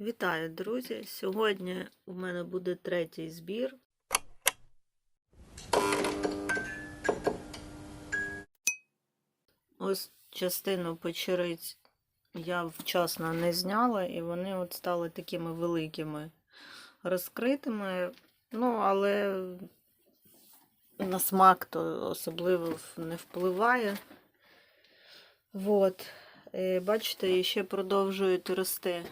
Вітаю, друзі! Сьогодні у мене буде третій збір. Ось частину печериць я вчасно не зняла, і вони от стали такими великими розкритими. Ну, але на смак то особливо не впливає. От. Е, Бачите, ще продовжують рости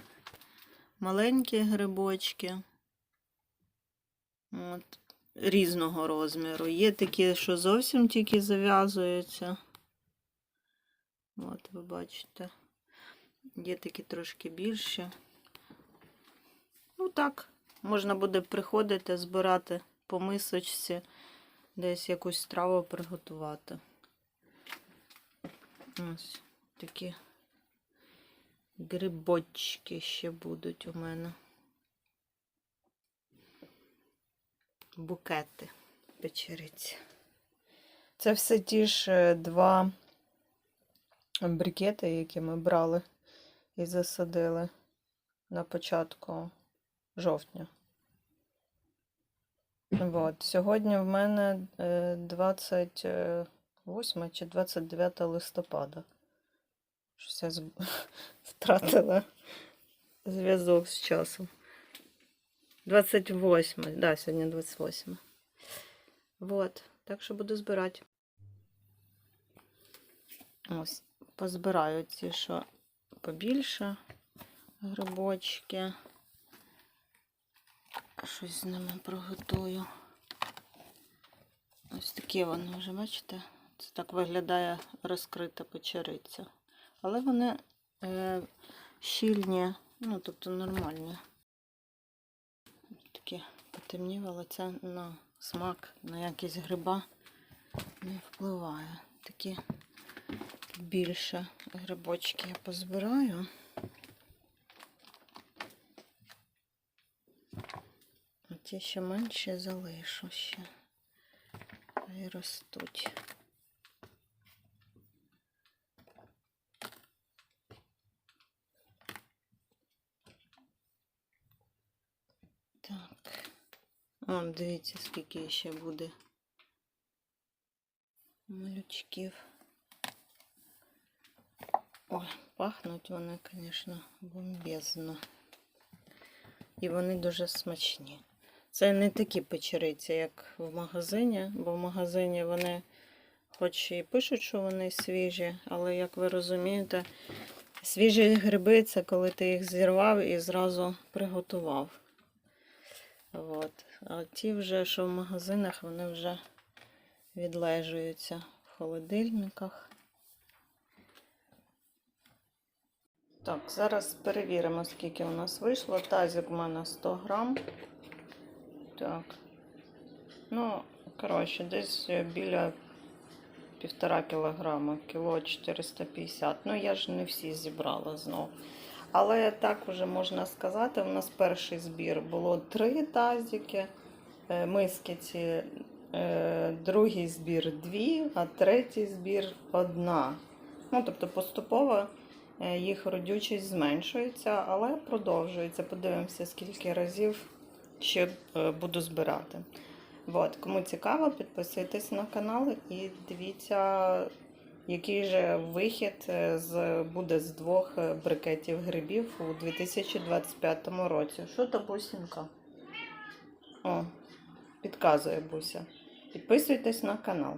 маленькі грибочки. От, різного розміру. Є такі, що зовсім тільки зав'язуються. От, ви бачите. Є такі трошки більші. Ну так, можна буде приходити, збирати по мисочці, десь якусь страву приготувати. Ось такі грибочки ще будуть у мене. Букети печериці. Це все ті ж е, два брикети, які ми брали і засадили на початку жовтня. От. Сьогодні в мене е, 28 чи 29 листопада. Щось я зб- втратила зв'язок з часом. 28, да, сьогодні 28. Вот, так що буду збирати. Ось, позбираю ці, що побільше грибочки. Щось з ними приготую. Ось такі вони вже, бачите? Це так виглядає розкрита печериця. Але вони е, щільні, ну, тобто нормальні. Такі потемніли, це на смак, на якість гриба не впливає. Такі більше грибочки я позбираю. А ті ще менші залишу ще. Хай ростуть. Так. Вон, дивіться, скільки ще буде малючків. Ой, пахнуть вони, звісно, бомбезно. І вони дуже смачні. Це не такі печериці, як в магазині, бо в магазині вони, хоч і пишуть, що вони свіжі, але, як ви розумієте, свіжі гриби це коли ти їх зірвав і зразу приготував. От. А ті вже, що в магазинах, вони вже відлежуються в холодильниках. Так, зараз перевіримо, скільки у нас вийшло. Тазик у мене 100 грам. Так. Ну, коротше, десь біля півтора кілограма, кіло 450. Ну, я ж не всі зібрала знов. Але так уже можна сказати, у нас перший збір було три тазики, е, миски ці, е, другий збір дві, а третій збір одна. Ну, тобто поступово е, їх родючість зменшується, але продовжується. Подивимося, скільки разів ще буду збирати. От, кому цікаво, підписуйтесь на канал і дивіться, який же вихід е, з, буде з двох е, брикетів грибів у 2025 році. Що то бусінка? О, підказує Буся. Підписуйтесь на канал.